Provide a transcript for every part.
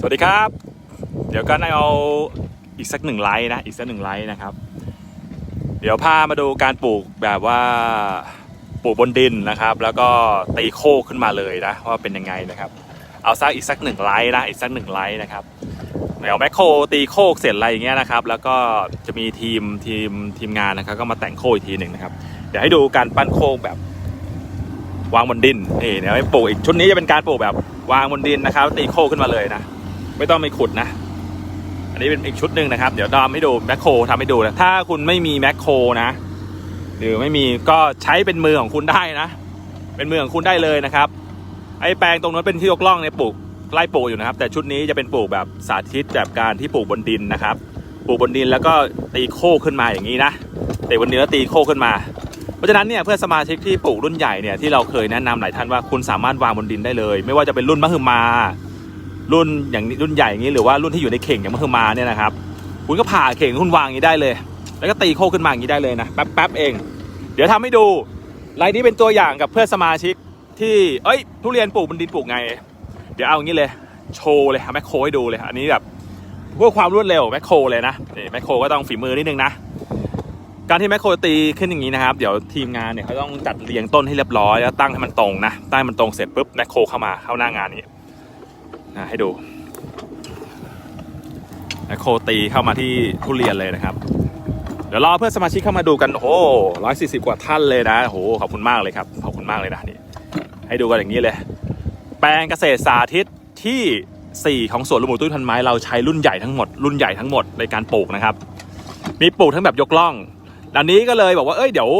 สวัสดีครับ เดี๋ยวก็นายเอาอีกสักหนึ่งไลค์นะ อีกสักหนึ่งไลค์นะครับ เดี๋ยวพามาดูการปลูกแบบว่าปลูกบนดินนะครับ แล้วก็ตีโคกขึ้นมาเลยนะว่าเป็นยังไงนะครับ เอาสักอีกสักหนึ่งไลค์นะอีกสักหนึ่งไลค์นะครับเดี๋ยวแมคโครตีโคกเสร็จอะไรอย่างเงี้ยนะครับ แล้วก็จะมีทีมทีมทีมงานนะครับ ก็มาแต่งโคกอีกทีหนึ่งนะครับ เดี๋ยวให้ดูการปั้นโคกแบบวางบนดินนี่เดี๋ยวให้ปลูกอีกชุดนี้จะเป็นการปลูกแบบวางบนดินนะครับ ตีโคกขึ้นมาเลยนะ ไม่ต้องไปขุดนะ อันนี้เป็นอีกชุดหนึ่งนะครับ เดี๋ยวดอมให้ดูแมคโครทำให้ดูนะ ถ้าคุณไม่มีแมคโครนะ หรือไม่มีก็ใช้เป็นมือของคุณได้นะ เป็นมือของคุณได้เลยนะครับ ไอ้แปลงตรงนั้นเป็นที่ยกล่องเนี่ยปลูกไล่ปลูกอยู่นะครับ แต่ชุดนี้จะเป็นปลูกแบบสาธิตแบบการที่ปลูกบนดินนะครับ ปลูกบนดินแล้วก็ตีโคกขึ้นมาอย่างนี้นะตีบนดินแล้วตีโคกขึ้นมาเพราะฉะนั้นเนี่ยเพื่อสมาชิกที่ปลูกรุ่นใหญ่เนี่ยที่เราเคยแนะนำหลายท่านว่าคุณสามารถวางบนดินได้เลย ไม่ว่าจะเป็นรุ่นมะฮึมา รุ่นอย่างรุ่นใหญ่อย่างนี้หรือว่ารุ่นที่อยู่ในเข่งอย่างมะฮึมาเนี่ยนะครับ คุณก็ผ่าเข่งคุณวางอย่างนี้ได้เลย แล้วก็ตีโคขึ้นมาอย่างนี้ได้เลยนะแป๊บแป๊บเอง เดี๋ยวทำให้ดูรายนี้เป็นตัวอย่างกับเพื่อนสมาชิกที่เอ้ยทุเรียนปลูกบนดินปลูกไง เดี๋ยวเอาอย่างนี้เลยโชว์เลยแมคโครให้ดูเลยอันนี้แบบเพื่อความรวดเร็วแมคโครเลยนะแมคโครก็ต้องฝีมือนิดนึงนะการที่แมคโครตีขึ้นอย่างนี้นะครับ เดี๋ยวทีมงานเนี่ยเขาต้องจัดเรียงต้นให้เรียบร้อยแล้วตั้งให้มันตรงนะตั้งให้มันตรงเสร็จปุ๊บแมคโครเข้ามาเข้าหน้างานนี้ ให้ดูโคตีเข้ามาที่ทุเรียนเลยนะครับ เดี๋ยวรอเพื่อนสมาชิกเข้ามาดูกัน โอ้ร้อยสี่สิบกว่าท่านเลยนะโอ้โหขอบคุณมากเลยครับ ขอบคุณมากเลยนะนี่ ให้ดูกันอย่างนี้เลย แปลงเกษตรสาธิตที่ 4 ของสวนลุงหมูตุ้ยพันไม้เราใช้รุ่นใหญ่ทั้งหมด รุ่นใหญ่ทั้งหมดในการปลูกนะครับ มีปลูกทั้งแบบยกล่องอันนี้ก็เลยบอกว่า เอ้ย เดี๋ยว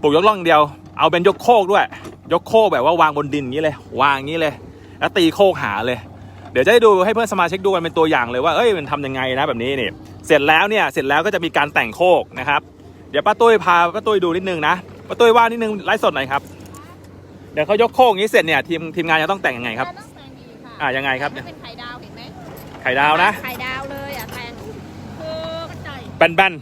ปลูกยกล่องเดียว เอาเป็นยกโคกด้วย ยกโคกแบบว่าวางบนดินอย่างนี้เลย วางอย่างนี้เลย แล้วตีโคกหาเลย เดี๋ยวจะให้ดูให้เพื่อนสมาชิกดูกันเป็นตัวอย่างเลยว่าเอ้ยมันทำยังไงนะแบบนี้นี่เสร็จแล้วเนี่ยเสร็จแล้วก็จะมีการแต่งโคกนะครับ เดี๋ยวป้าตุ้ยพาป้าตุ้ยดูนิดนึงนะป้าตุ้ยว่านิดนึงไลฟ์สดหน่อยครับเดี๋ยวเขายกโคกอย่างนี้เสร็จเนี่ยทีมทีมงานจะต้องแต่งยังไงครับต้องแต่งดีค่ะอ่ายังไงครับถ้าเป็นไข่ดาวเห็นไหมไข่ดาวนะไข่ดาวเลยอะแต่งคือเข้าใจแบน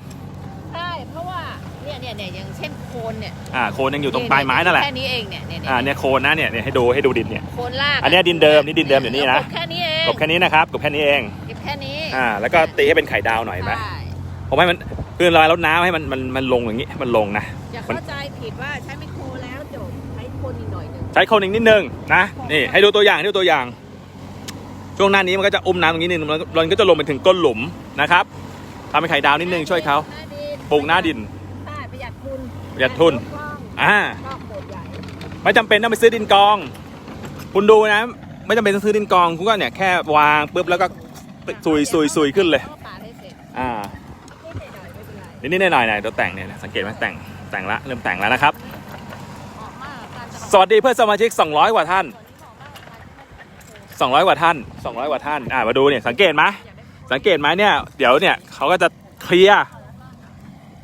ใช่เพราะว่าเนี่ยเนี่ยเนี่ยอย่างเช่น โคนเนี่ยๆอ่าโคนยังอยู่ตรงปลายไม้นั่นแหละแค่นี้เองเนี่ยเนี่ยอ่าเนี่ยโคนนะเนี่ยเนี่ยให้ดูให้ดูดินเนี่ยโคนลากะอันเนี้ยดินเดิมนี่ดินเดิมอยู่นี่นะกบแค่นี้เองกบแค่นี้นะครับกบแค่นี้เองเก็บแค่นี้อ่าแล้วก็ตีให้เป็นไข่ดาวหน่อยไหมใช่ผมให้มันคือรอยรดน้ำให้มันมันมันลงอย่างนี้มันลงนะอย่าเข้าใจผิดว่าใช้ไมโครแล้วจบใช้โคนอีกหน่อยหนึ่งใช้โคนอีกนิดนึงนะนี่ให้ดูตัวอย่างให้ดูตัวอย่าง ช่วงหน้านี้มันก็จะอุ้มน้ำตรงนี้นิดนึงมันมันก็จะลงไปถึงก้นหลุมนะครับทำเป็นไข่ดาวนิดนึงช่วยเขาหน้าดินปลูกหน้าดิน ใช่ประหยัดทุน ประหยัดทุน อ่า ไม่จำเป็นต้องไปซื้อดินกอง คุณดูนะ ไม่จำเป็นต้องซื้อดินกอง คุณก็เนี่ยแค่วางปุ๊บแล้วก็ซุยซุยซุยขึ้นเลยแล้วก็ปาดให้เสร็จอ่านิดหน่อยๆไม่เป็นไรนิดๆหน่อยๆหน่อยตัวแต่งเนี่ยสังเกตไหมแต่งแต่งละเริ่มแต่งแล้วนะครับ สวัสดีเพื่อนสมาชิก 200 กว่าท่าน 200 กว่าท่าน 200 กว่าท่าน อ่ามาดูเนี่ยสังเกตไหมสังเกตไหมเนี่ยเดี๋ยวเนี่ยเขาก็จะเคลียร์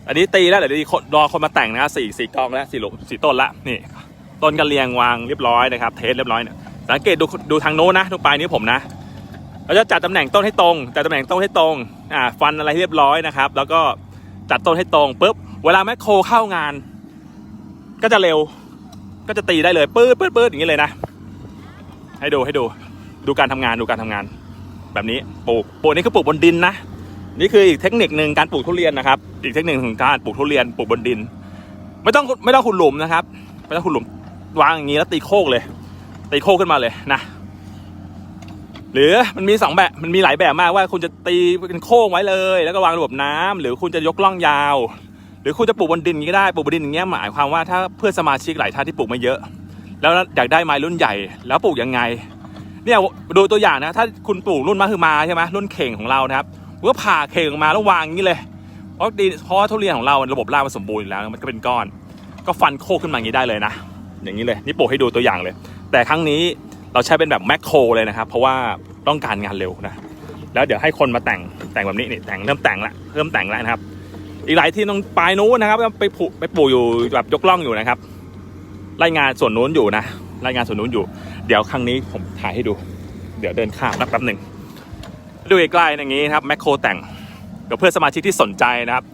อันนี้ตีแล้วเดี๋ยวรอคนมาแต่งนะสี่สี่กองแล้วสี่หลุมสี่ต้นละนี่ ต้นกันเรียงวางเรียบร้อยนะครับ เทสเรียบร้อยเนี่ยสังเกตดูดูทางโน้นนะตรงปลายนิ้วผมนะเราจะจัดตำแหน่งต้นให้ตรงจัดตำแหน่งต้นให้ตรงอ่าฟันอะไรเรียบร้อยนะครับ แล้วก็จัดต้นให้ตรงปุ๊บเวลาแมคโครเข้างาน ก็จะเร็ว ก็จะตีได้เลยปื๊ดปื๊ดปื๊ดอย่างนี้เลยนะ ให้ดูให้ดูดูการทำงานดูการทำงาน แบบนี้ปลูกปลูกนี่คือปลูกบนดินนะ นี่คืออีกเทคนิคหนึ่งการปลูกทุเรียนนะครับ อีกเทคนิคของการปลูกทุเรียนปลูกบนดิน ไม่ต้องไม่ต้องขุดหลุมนะครับ ไม่ต้องขุดหลุมวางอย่างนี้แล้วตีโคกเลย ตีโคกขึ้นมาเลยนะ หรือมันมีสองแบบมันมีหลายแบบมากว่าคุณจะตีเป็นโค้งไว้เลย แล้วก็วางระบบน้ำหรือคุณจะยกล่องยาว หรือคุณจะปลูกบนดินนี้ก็ได้ปลูกบนดินอย่างเงี้ยหมายความว่าถ้าเพื่อนสมาชิกหลายท่านที่ปลูกไม่เยอะ แล้วอยากได้ไม้รุ่นใหญ่ แล้วปลูกยังไงเนี่ยดูตัวอย่างนะ ถ้าคุณปลูกรุ่นมะคือมาใช่ไหมรุ่นเข่งของเรานะครับ ก็ผ่าเข่งออกมาแล้ววางอย่างนี้เลยเพราะดินเพราะว่าทุเรียนของเราระบบรากมันสมบูรณ์อยู่แล้วมันก็เป็นก้อน ก็ฟันโคกขึ้นมาอย่างนี้ได้เลยนะ อย่างนี้เลยนี่โปลูกให้ดูตัวอย่างเลย แต่ครั้งนี้เราใช้เป็นแบบแมคโครเลยนะครับ เพราะว่าต้องการงานเร็วนะแล้วเดี๋ยวให้คนมาแต่งแต่งแบบนี้นี่แต่งเริ่มแต่งละเริ่มแต่งแล้วนะครับ อีกหลายที่ตรงปลายนู้นนะครับไปปลูกไปปลูกอยู่แบบยกล่องอยู่นะครับรายงานส่วนนู้นอยู่นะรายงานส่วนนู้นอยู่ เดี๋ยวครั้งนี้ผมถ่ายให้ดู เดี๋ยวเดินข้ามแป๊บหนึ่ง ดูใกล้ๆอย่างนี้นะครับแมคโครแต่งกับเพื่อนสมาชิกที่สนใจนะครับ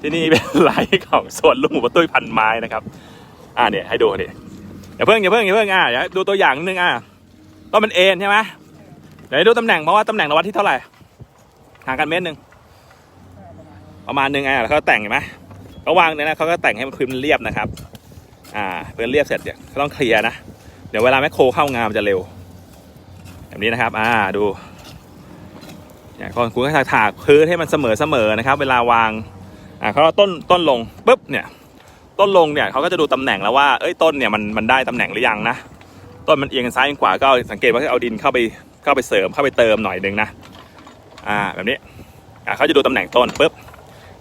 ที่นี่เป็นไลฟ์ของสวนลุงหมูปะตุ้ยพันไม้นะครับ อ่าเนี่ยให้ดูเนี่ยอย่าเพิ่งอย่าเพิ่งอย่าเพิ่งอะเดี๋ยวดูตัวอย่างนิดนึงอะต้นมันเอ็นใช่ไหมเดี๋ยวให้ดูตำแหน่งเพราะว่าตำแหน่งเราวัดที่เท่าไหร่ห่างกันเมตรหนึ่งประมาณหนึ่งอะแล้วเขาแต่งเห็นไหมเขาวางเนี่ยนะเขาก็แต่งให้มันพื้นเรียบนะครับ อ่าพื้นเรียบเสร็จเนี่ยก็ต้องเคลียร์นะเดี๋ยวเวลาแมคโครเข้างานมันจะเร็ว แบบนี้นะครับ อ่าดู เนี่ยก่อนคุณก็ถากพื้นให้มันเสมอเสมอนะครับ เวลาวางอ่าเขาต้นต้นลงปุ๊บเนี่ยต้นลงเนี่ยเขาก็จะดูตำแหน่งแล้วว่าเอ้ยต้นเนี่ยมันมันได้ตำแหน่งหรือยังนะต้นมันเอียงซ้ายเอียงขวาก็สังเกตว่าเอาดินเข้าไปเข้าไปเสริมเข้าไปเติมหน่อยหนึ่งนะอ่าแบบนี้อ่าเขาจะดูตำแหน่งต้นปุ๊บ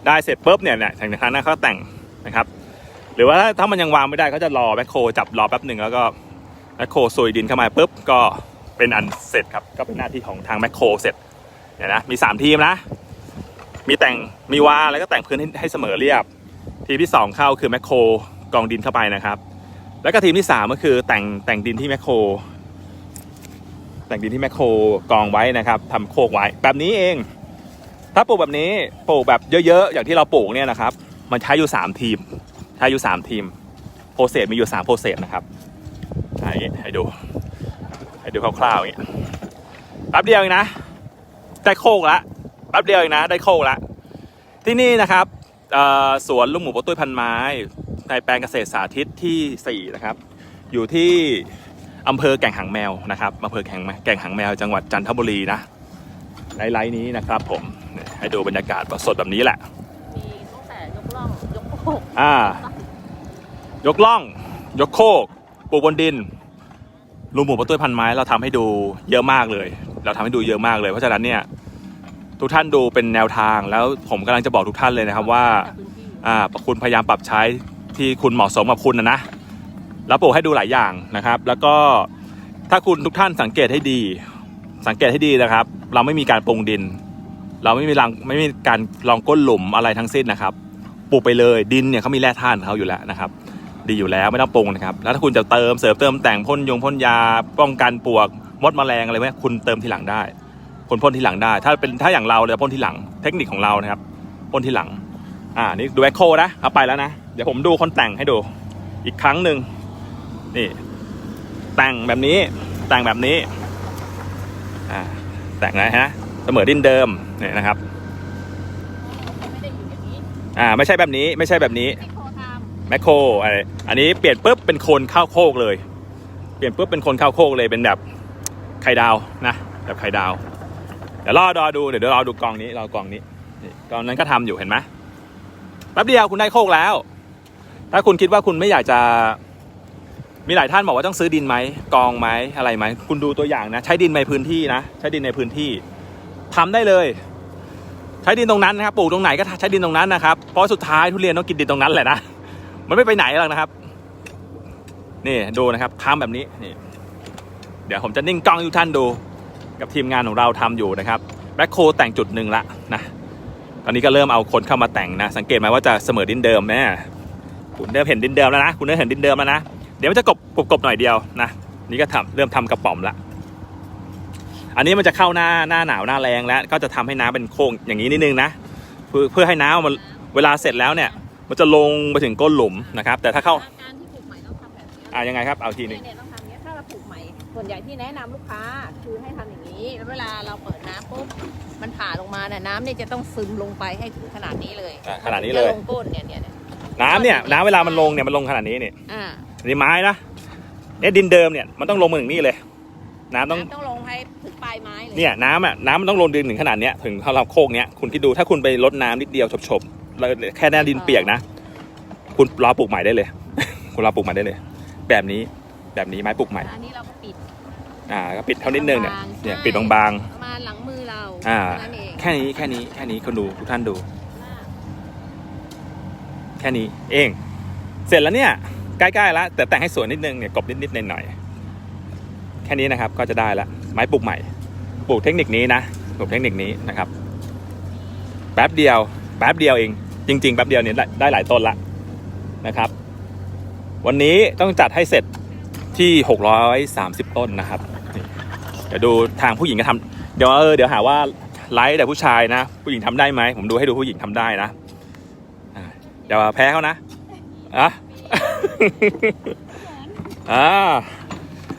ได้เสร็จปุ๊บเนี่ยเนี่ยทางทางนั้นเขาแต่งนะครับ หรือว่าถ้าถ้ามันยังวางไม่ได้เขาจะรอแมคโครจับรอแป๊บหนึ่งแล้วก็แมคโครซุยดินเข้ามาปุ๊บก็เป็นอันเสร็จครับก็เป็นหน้าที่ของทางแมคโครเสร็จ เนี่ยนะมีสามทีมนะ มีแต่งมีวาแล้วก็แต่งพื้นให้ใหเสมอเรียบ ทีมที่สองเข้าคือแมคโครกองดินเข้าไปนะครับ แล้วก็ทีมที่สามก็คือแต่งแต่งดินที่แมคโครแต่งดินที่แมคโครกองไว้นะครับทำโคกไว้แบบนี้เอง ถ้าปลูกแบบนี้ปลูกแบบเยอะๆ อย่างที่เราปลูกเนี่ยนะครับ มันใช้อยู่ 3 ทีมใช้อยู่ 3 ทีมโปรเซสมีอยู่3โปรเซสนะครับให้ให้ดูให้ดูคร่าวๆอย่างเงี้แป๊บเดียวเองนะ ได้โคกละแป๊บเดียวเองนะได้โคกละที่นี่นะครับเอ่อสวนลุงหมูปตุ้ยพันไม้ ในแปลงเกษตรสาธิตที่4นะครับ อยู่ที่อำเภอแก่งหางแมวนะครับอำเภอแก่งแก่งหางแมวจังหวัดจันทบุรีนะในไลน์นี้นะครับผมเนี่ยให้ดูบรรยากาศสดแบบนี้แหละ มีตั้งแต่ยกล่อง ยกโคกอ่ายกล่อง ยกโคกปลูกบนดินลุงหมูประตุ้ยพันไม้เราทำให้ดูเยอะมากเลย เราทำให้ดูเยอะมากเลย เพราะฉะนั้นเนี่ยทุกท่านดูเป็นแนวทางแล้วผมกำลังจะบอกทุกท่านเลยนะครับว่าอ่าคุณพยายามปรับใช้ที่คุณเหมาะสมกับคุณนะนะแล้วปลูกให้ดูหลายอย่างนะครับ แล้วก็ถ้าคุณทุกท่านสังเกตให้ดี สังเกตให้ดีนะครับ เราไม่มีการปรุงดิน เราไม่มีรังไม่มีการลองก้นหลุมอะไรทั้งสิ้นนะครับปลูกไปเลยดินเนี่ยเขามีแร่ธาตุของเขาอยู่แล้วนะครับ ดีอยู่แล้วไม่ต้องปรุงนะครับ แล้วถ้าคุณจะเติมเสริมเติมแต่งพ่นยงพ่นยาป้องกันปวก มดแมลงอะไรพวกนี้คุณเติมทีหลังได้คุณพ่นทีหลังได้ ถ้าเป็นถ้าอย่างเราเลยพ่นทีหลังเทคนิคของเรานะครับพ่นทีหลัง อ่านี่ดูแอคโคนะเอาไปแล้วนะ เดี๋ยวผมดูคนแต่งให้ดูอีกครั้งหนึ่งนี่ แต่งแบบนี้แต่งแบบนี้อ่าแต่งนะฮะเสมอดินเดิมเนี่ยนะครับอ่าไม่ใช่แบบนี้ไม่ใช่แบบนี้แมคโครอะไรอันนี้เปลี่ยนปุ๊บเป็นโคนข้าวโคกเลย เปลี่ยนปุ๊บเป็นโคนข้าวโคกเลยเป็นแบบ ไข่ดาวนะแบบไข่ดาว เดี๋ยวรอรอดูเดี๋ยวเรอดูกองนี้เรอกองนี้กองนั้นก็ทำอยู่เห็นไหมแป๊บเดียวคุณได้โคกแล้ว ถ้าคุณคิดว่าคุณไม่อยากจะมีหลายท่านบอกว่าต้องซื้อดินไหมกองไหมอะไรไหมคุณดูตัวอย่างนะ ใช้ดินในพื้นที่นะ ใช้ดินในพื้นที่ทำได้เลย ใช้ดินตรงนั้นนะครับปลูกตรงไหนก็ใช้ดินตรงนั้นนะครับเพราะสุดท้ายทุเรียนต้องกินดินตรงนั้นแหละนะมันไม่ไปไหนหรอกนะครับ นี่ดูนะครับทำแบบนี้นี่ เดี๋ยวผมจะนิ่งกล้องให้ทุกท่านดู กับทีมงานของเราทำอยู่นะครับแบ็คโคแต่งจุดหนึ่งละนะตอนนี้ก็เริ่มเอาคนเข้ามาแต่งนะ สังเกตไหมว่าจะเสมอดินเดิมไหมคุณเริ่มเห็นดินเดิมแล้วนะคุณเริ่มเห็นดินเดิมแล้วนะเดี๋ยวมันจะกบกบกบหน่อยเดียวนะนี่ก็ทำเริ่มทำกระป๋อมละอันนี้มันจะเข้าหน้าหน้าหนาวหน้าแรงแล้ว ก็จะทำให้น้ำเป็นโค้งอย่างนี้นิดนึงนะเพื่อเพื่อให้น้ำมันเวลาเสร็จแล้วเนี่ย มันจะลงไปถึงก้นหลุมนะครับ แต่ถ้าำเข้าการที่ปลูกใหม่ต้องทำแบบนี้อ่ายังไงครับเอาทีหนึง ส่วนใหญ่ที่แนะนำลูกค้าคือให้ทำอย่างนี้ แล้วเวลาเราเปิดน้ำปุ๊บมันผ่าลงมาเนี่ยน้ำเนี่ยจะต้องซึมลงไปให้ถึงขนาดนี้เลยอ่าขนาดนี้เลย จะลงก้นเนี่ยเนี่ยเนี่ยน้ำเนี่ยน้ำเวลามันลงเนี่ยมันลงขนาดนี้เนี่ยอ่าอันนี่ไม้นะเนี่ยดินเดิมเนี่ยมันต้องลงมาถึงนี่เลย น้ำต้อง น้ำต้องลงให้ถึงปลายไม้เลยเนี่ยน้ำอะน้ำมันต้องลงดินถึงขนาดเนี้ยถึงเท่าเราโคกเนี้ยคุณคิดดูถ้าคุณไปลดน้ำนิดเดียวฉบๆแล้วแค่หน้าดินเปียกนะ คุณรอปลูกใหม่ได้เลย คุณรอปลูกใหม่ได้เลย แบบนี้แบบนี้ไม้ปลูกใหม่ อันนี้เราก็ปิด อ่าก็ปิดเท่านิดนึงเนี่ยบางๆเนี่ยใช่ปิดบาง ประมาณหลังมือเราอ่า เท่นั้นเองๆแค่นี้แค่นี้แค่นี้คนดูทุกท่านดู แค่นี้เอง เสร็จแล้วเนี่ยใกล้ๆแล้วแต่แต่งให้สวยนิดนึงเนี่ยกบนิดๆหน่อยๆแค่นี้นะครับก็จะได้ละไม้ปลูกใหม่ ปลูกเทคนิคนี้นะปลูกเทคนิคนี้นะครับ แป๊บเดียว แป๊บเดียวเอง จริง ๆ แป๊บเดียวเนี่ยได้ได้หลายต้นละนะครับ วันนี้ต้องจัดให้เสร็จที่ 630 ต้นนะครับนี่ เดี๋ยวดูทางผู้หญิงก็ทำเดี๋ยวเออเดี๋ยวหาว่าไลฟ์แต่ผู้ชายนะ ผู้หญิงทำได้ไหมผมดูให้ดูผู้หญิงทำได้นะเดี๋ยวแพ้เขานะอะอ่า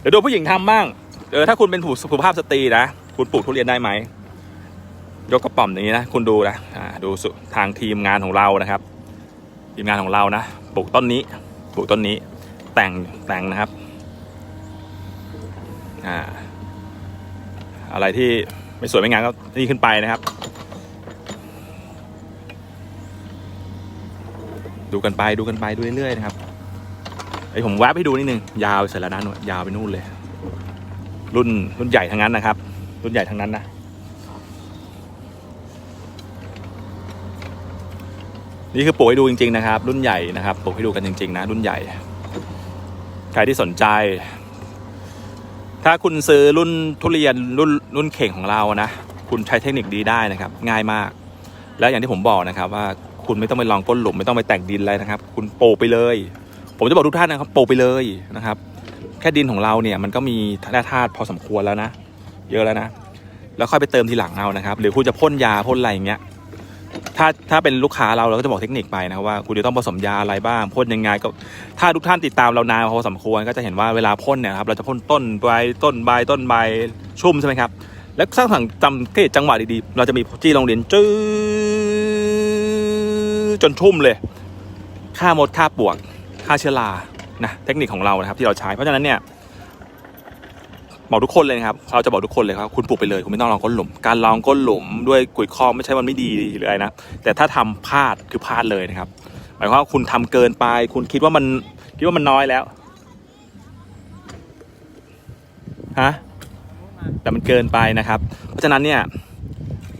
เดี๋ยวดูผู้หญิงทำบ้างเออถ้าคุณเป็นผู้สุภาพสตรีนะคุณคุณปลูกทุเรียนได้ไหมยกกระป๋อมอย่างนี้นะคุณดูนะอ่าดูสุทางทีมงานของเรานะครับทีมงานของเรานะปลูกต้นนี้ปลูกต้นนี้แต่งแต่งนะครับอ่า อะไรที่ไม่สวยไม่งามก็นี่ขึ้นไปนะครับ ดูกันไปดูกันไปดูเรื่อยๆนะครับไอผมแวบให้ดูนิดนึงยาวเสร็จแล้วนะหนยาวไปนู่นเลย รุ่นรุ่นใหญ่ทั้งนั้นนะครับ รุ่นใหญ่ทั้งนั้นนะนี่คือปลูกให้ดูจริงๆนะครับ รุ่นใหญ่นะครับปลูกให้ดูกันจริง ๆ นะ รุ่นใหญ่ ใครที่สนใจ ถ้าคุณซื้อรุ่นทุเรียนรุ่นรุ่นเข่งของเรานะ คุณใช้เทคนิคดีได้นะครับ ง่ายมาก แล้วอย่างที่ผมบอกนะครับ ว่าคุณไม่ต้องไปลองก้นหลุมไม่ต้องไปแต่งดินอะไรนะครับ คุณปลูกไปเลย ผมจะบอกทุกท่านนะครับปลูกไปเลยนะครับ แค่ดินของเราเนี่ยมันก็มีแร่ธาตุพอสมควรแล้วนะ เยอะแล้วนะ แล้วค่อยไปเติมทีหลังเอานะครับ หรือคุณจะพ่นยาพ่นอะไรอย่างเงี้ย ถ้าถ้าเป็นลูกค้าเราเราก็จะบอกเทคนิคไปนะครับว่าคุณจะต้องผสมยาอะไรบ้างพ่นยังไงก็ถ้าทุกท่านติดตามเรานานพอสมควรก็จะเห็นว่าเวลาพ่นเนี่ยครับเราจะพ่นต้นใบต้นใบต้นใบชุ่มใช่ไหมครับแล้วสร้างถังจำเกตจังหวะดีๆ เราจะมีจี้ลงดินจื้อจนชุ่มเลยฆ่ามดฆ่าปวกฆ่าเชื้อรานะเทคนิคของเรานะครับที่เราใช้เพราะฉะนั้นเนี่ย บอกทุกคนเลยนะครับเราจะบอกทุกคนเลยครับคุณปลูกไปเลยคุณไม่ต้องลองก้นหลุม การลองก้นหลุมด้วยกุยคอไม่ใช่มันไม่ดีหรืออะไรนะแต่ถ้าทำพลาดคือพลาดเลยนะครับหมายความว่าคุณทำเกินไป คุณคิดว่ามันคิดว่ามันน้อยแล้วฮะแต่มันเกินไปนะครับ เพราะฉะนั้นเนี่ย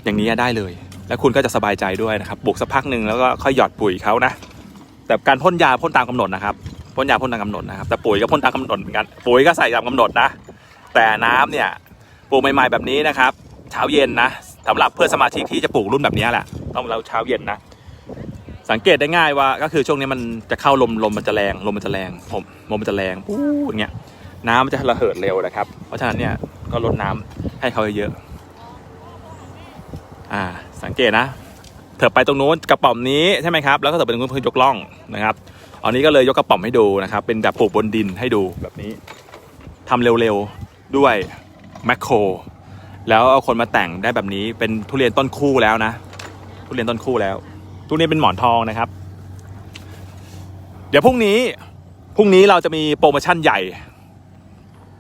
อย่างนี้ได้เลย แล้วคุณก็จะสบายใจด้วยนะครับปลูกสักพักหนึ่งแล้วก็ค่อยหยอดปุ๋ยเขานะแต่การพ่นยาพ่นตามกำหนดนะครับพ่นยาพ่นตามกำหนดนะครับแต่ปุ๋ยก็พ่นตามกำหนดเหมือนกันปุ๋ยก็ใส่ตามกำหนดนะ แต่น้ำเนี่ยปลูกใหม่ๆแบบนี้นะครับเช้าเย็นนะสำหรับเพื่อนสมาชิกที่จะปลูกรุ่นแบบนี้แหละต้องเราเช้าเย็นนะ สังเกตได้ง่ายว่าก็คือช่วงนี้มันจะเข้าลมลมมันจะแรงลมมันจะแรงผมลมมันจะแรงปู๊อย่างเงี้ยน้ำมันจะระเหิดเร็วนะครับ เพราะฉะนั้นเนี่ยก็ลดน้ำให้เขาเยอะอ่าสังเกตนะเถิบไปตรงนู้นกระป๋อมนี้ใช่ไหมครับแล้วก็เถิบไปตรงนู้นเพื่อยกล่องนะครับอันนี้ก็เลยยกกระป๋อมให้ดูนะครับ เป็นแบบปลูกบนดินให้ดูแบบนี้ทำเร็วๆ ด้วยแมคโครแล้วเอาคนมาแต่งได้แบบนี้เป็นทุเรียนต้นคู่แล้วนะ ทุเรียนต้นคู่แล้ว ทุเรียนเป็นหมอนทองนะครับ เดี๋ยวพรุ่งนี้พรุ่งนี้เราจะมีโปรโมชั่นใหญ่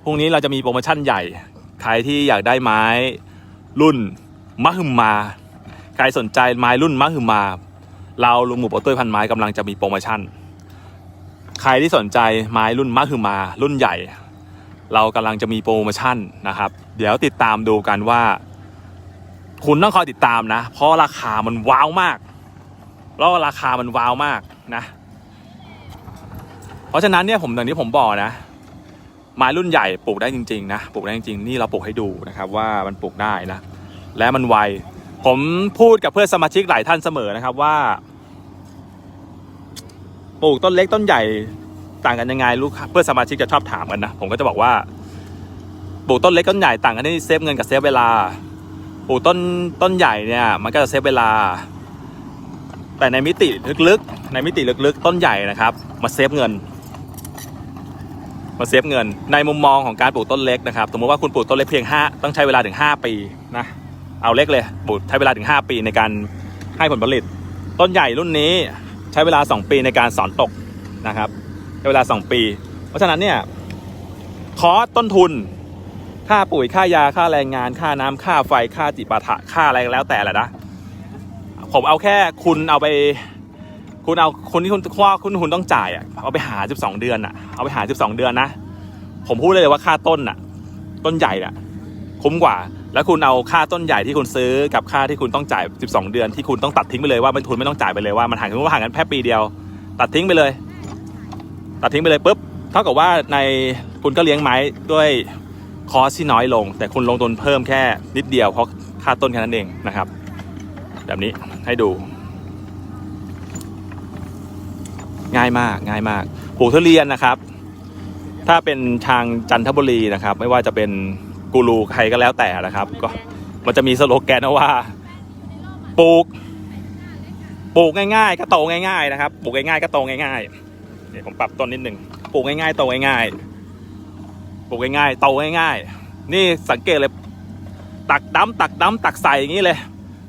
พรุ่งนี้เราจะมีโปรโมชั่นใหญ่ ใครที่อยากได้ไม้รุ่นมะฮึมมา ใครสนใจไม้รุ่นมะฮึมมา เราลุงหมูโปตุ้ยพันไม้กำลังจะมีโปรโมชั่น ใครที่สนใจไม้รุ่นมะฮึมมา รุ่นใหญ่ เรากำลังจะมีโปรโมชั่นนะครับ เดี๋ยวติดตามดูกันว่า คุณต้องคอยติดตามนะ เพราะราคามันว้าวมากแล้วราคามันว้าวมากนะ เพราะฉะนั้นเนี่ยผมอย่างที่ผมบอกนะไม้รุ่นใหญ่ปลูกได้จริงๆนะปลูกได้จริงๆนี่เราปลูกให้ดูนะครับว่ามันปลูกได้นะ และมันไวผมพูดกับเพื่อนสมาชิกหลายท่านเสมอนะครับว่า ปลูกต้นเล็กต้นใหญ่ ต่างกันยังไงลูกเพื่อนสมาชิกจะชอบถามกันนะผมก็จะบอกว่าปลูกต้นเล็กต้นใหญ่ต่างกันที่เซฟเงินกับเซฟเวลาปลูกต้นต้นใหญ่เนี่ย มันก็จะเซฟเวลา แต่ในมิติลึกๆในมิติลึกๆ ต้นใหญ่นะครับมาเซฟเงินมาเซฟเงิน ในมุมมองของการปลูกต้นเล็กนะครับสมมติว่าคุณปลูกต้นเล็กเพียง 5 ต้องใช้เวลาถึง 5 ปีนะเอาเล็กเลยปลูกใช้เวลาถึง 5 ปีในการให้ผลผลิต ต้นใหญ่รุ่นนี้ใช้เวลา 2 ปีในการสอนตกนะครับ ใช้เวลา 2 ปี เพราะฉะนั้นเนี่ยคอสต้นทุน ค่าปุ๋ยค่ายาค่าแรงงาน ค่าน้ำค่าไฟค่าจิปาถะค่าอะไรแล้วแต่แหละนะผมเอาแค่คุณเอาไป คุณเอาคนที่คุณว่าคุณคุณต้องจ่ายอะเอาไปหา 12 เดือนอะเอาไปหา 12 เดือนนะ ผมพูดเลยว่าค่าต้นอะ ต้นใหญ่อะ คุ้มกว่าแล้วคุณเอาค่าต้นใหญ่ที่คุณซื้อกับค่าที่คุณต้องจ่าย 12 เดือนที่คุณต้องตัดทิ้งไปเลยว่าเป็นทุนไม่ต้องจ่ายไปเลยว่ามันห่างกันว่าห่างกันแค่ปีเดียว ตัดทิ้งไปเลย ตัดทิ้งไปเลยปุ๊บเท่ากับว่าในคุณก็เลี้ยงไม้ด้วยคอสที่น้อยลง แต่คุณลงทุนเพิ่มแค่นิดเดียวเพราะค่าต้นแค่นั้นเองนะครับ แบบนี้ให้ดู ง่ายมากง่ายมากปลูกทุเรียนนะครับ ถ้าเป็นทางจันทบุรีนะครับ ไม่ว่าจะเป็นกูรูใครก็แล้วแต่นะครับ ก็มันจะมีสโลแกนว่าปลูกปลูกง่าย ๆ ก็โตง่าย ๆ นะครับปลูกง่ายๆก็โตง่าย ๆ นี่ผมปรับต้นนิดหนึ่งปลูกง่ายๆโตง่ายๆปลูกง่ายๆโตง่ายๆ นี่สังเกตเลย ตักดํตักดํตักใส่อย่างนี้เลย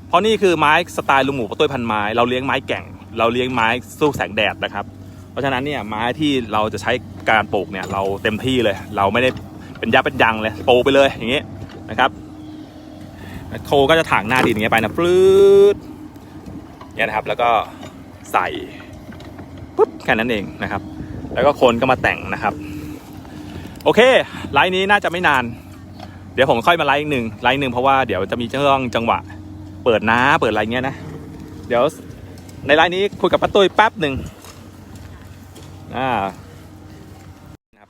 เพราะนี่คือไม้สไตล์ลุงหมูปะตุ้ยพันไม้เราเลี้ยงไม้แก่ง เราเลี้ยงไม้สู้แสงแดดนะครับ เพราะฉะนั้นเนี่ยไม้ที่เราจะใช้การปลูกเนี่ยเราเต็มที่เลย เราไม่ได้เป็นยับเป็นยังเลยปลูกไปเลยอย่างนี้นะครับโคก็จะถางหน้าดินอย่างเงี้ยไปนะปลื้ดเนี่ยนะครับแล้วก็ใส่ ปุ๊บแค่นั้นเองนะครับ แล้วก็คนก็มาแต่งนะครับ โอเคไลน์นี้น่าจะไม่นาน เดี๋ยวผมค่อยมาไลฟ์อีกหนึ่งไลฟ์หนึ่งเพราะว่าเดี๋ยวจะมีเรื่องจังหวะ เปิดน้าเปิดอะไรเงี้ยนะ เดี๋ยวในไลน์นี้คุยกับป้าตุ้ยแป๊บหนึ่งอ่าครับ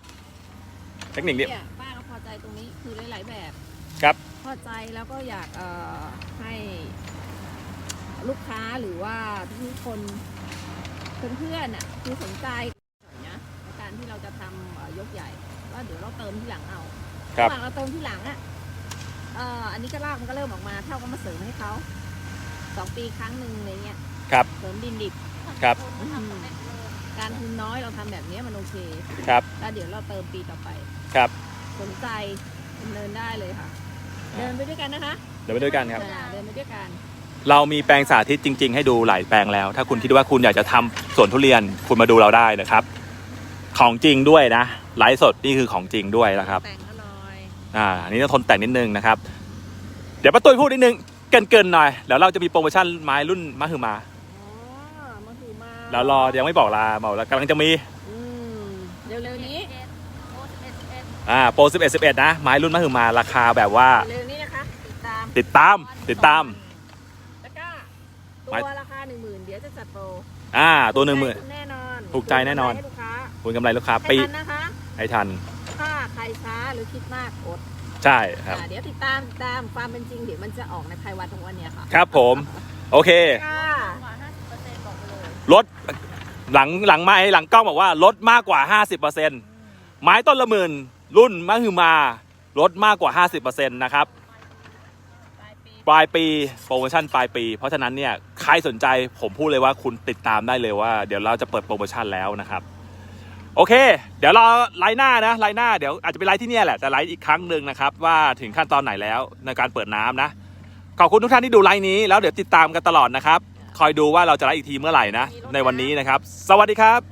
เทคนิคนี้เนี่ยป้าก็พอใจตรงนี้คือหลายๆแบบครับ พอใจแล้วก็อยากเอ่อให้ลูกค้าหรือว่าทุกคน เพื่อนๆอะคือสนใจนะในการที่เราจะทำเอ่อยกใหญ่ว่าเดี๋ยวเราเติมที่หลังเอาครับ ระหว่างเราเติมที่หลังอะเอ่ออันนี้ก็รากมันก็เริ่มออกมาเท่าก็มาเสริมให้เขาสองปีครั้งหนึ่งอะไรเงี้ยครับ เสริมดินดิบครับอืมการทุนน้อยเราทำแบบเนี้ยมันโอเคครับ แล้วเดี๋ยวเราเติมปีต่อไปครับ สนใจดำเนินได้เลยค่ะ เดินไปด้วยกันนะคะเดี๋ยวไปด้วยกันครับ อ่าเดินไปด้วยกัน เรามีแปลงสาธิตจริง ๆ ให้ดูหลายแปลงแล้ว ถ้าคุณคิดว่าคุณอยากจะทำสวนทุเรียนคุณมาดูเราได้นะครับ ของจริงด้วยนะไลฟ์สดนี่คือของจริงด้วยนะครับแต่งก็หน่อยอ่าอันนี้ต้องทนแต่งนิดนึงนะครับ เดี๋ยวป้าตุ้ยพูดนิดนึงเกินๆหน่อยเดี๋ยวเราจะมีโปรโมชั่นไม้รุ่นมหึมาอ๋อมาถือมาแล้วรอยังไม่บอกลาบอกแล้วกำลังจะมีอืมเร็วๆนี้อ่าโปร11 11นะไม้รุ่นมหึมาราคาแบบว่าเร็วๆนี้นะคะติดตามติดตามติดตามแล้วก็ ตัไม้วราคาหนึ่งหมื่นเดี๋ยวจะจัดโปรอ่า ตัวหนึ่งหมื่นถูกใจคุณแน่นอนถูกใจแน่นอน ให้ลูกค้าคุณกำไรลูกค้าให้ปีทันนะคะให้ทัน ถ้าใครช้าหรือคิดมากอดใช่ครับ อ่าเดี๋ยวติดตามติดตามความเป็นจริงเดี๋ยวมันจะออกในภายวันของวันเนี้ยค่ะครับผม โอเค ค่ะลดหลังหลังไม้หลังกล้องบอกว่าลดมากกว่า 50%ไม้ต้นละหมื่นรุ่นมหึมาลดมากกว่า 50%นะครับ ปลายปีโปรโมชั่นปลายปี เพราะฉะนั้นเนี่ย ใครสนใจผมพูดเลยว่าคุณติดตามได้เลยว่า เดี๋ยวเราจะเปิดโปรโมชั่นแล้วนะครับ โอเค เดี๋ยวเราไลน์หน้านะไลน์หน้าเดี๋ยวอาจจะเป็นไลน์ที่เนี่ยแหละแต่ไลน์อีกครั้งหนึ่งนะครับว่าถึงขั้นตอนไหนแล้วในการเปิดน้ำนะขอบคุณทุกท่านที่ดูไลน์นี้แล้วเดี๋ยวติดตามกันตลอดนะครับ คอยดูว่าเราจะไลฟ์อีกทีเมื่อไหร่นะในวันนี้นะครับ สวัสดีครับ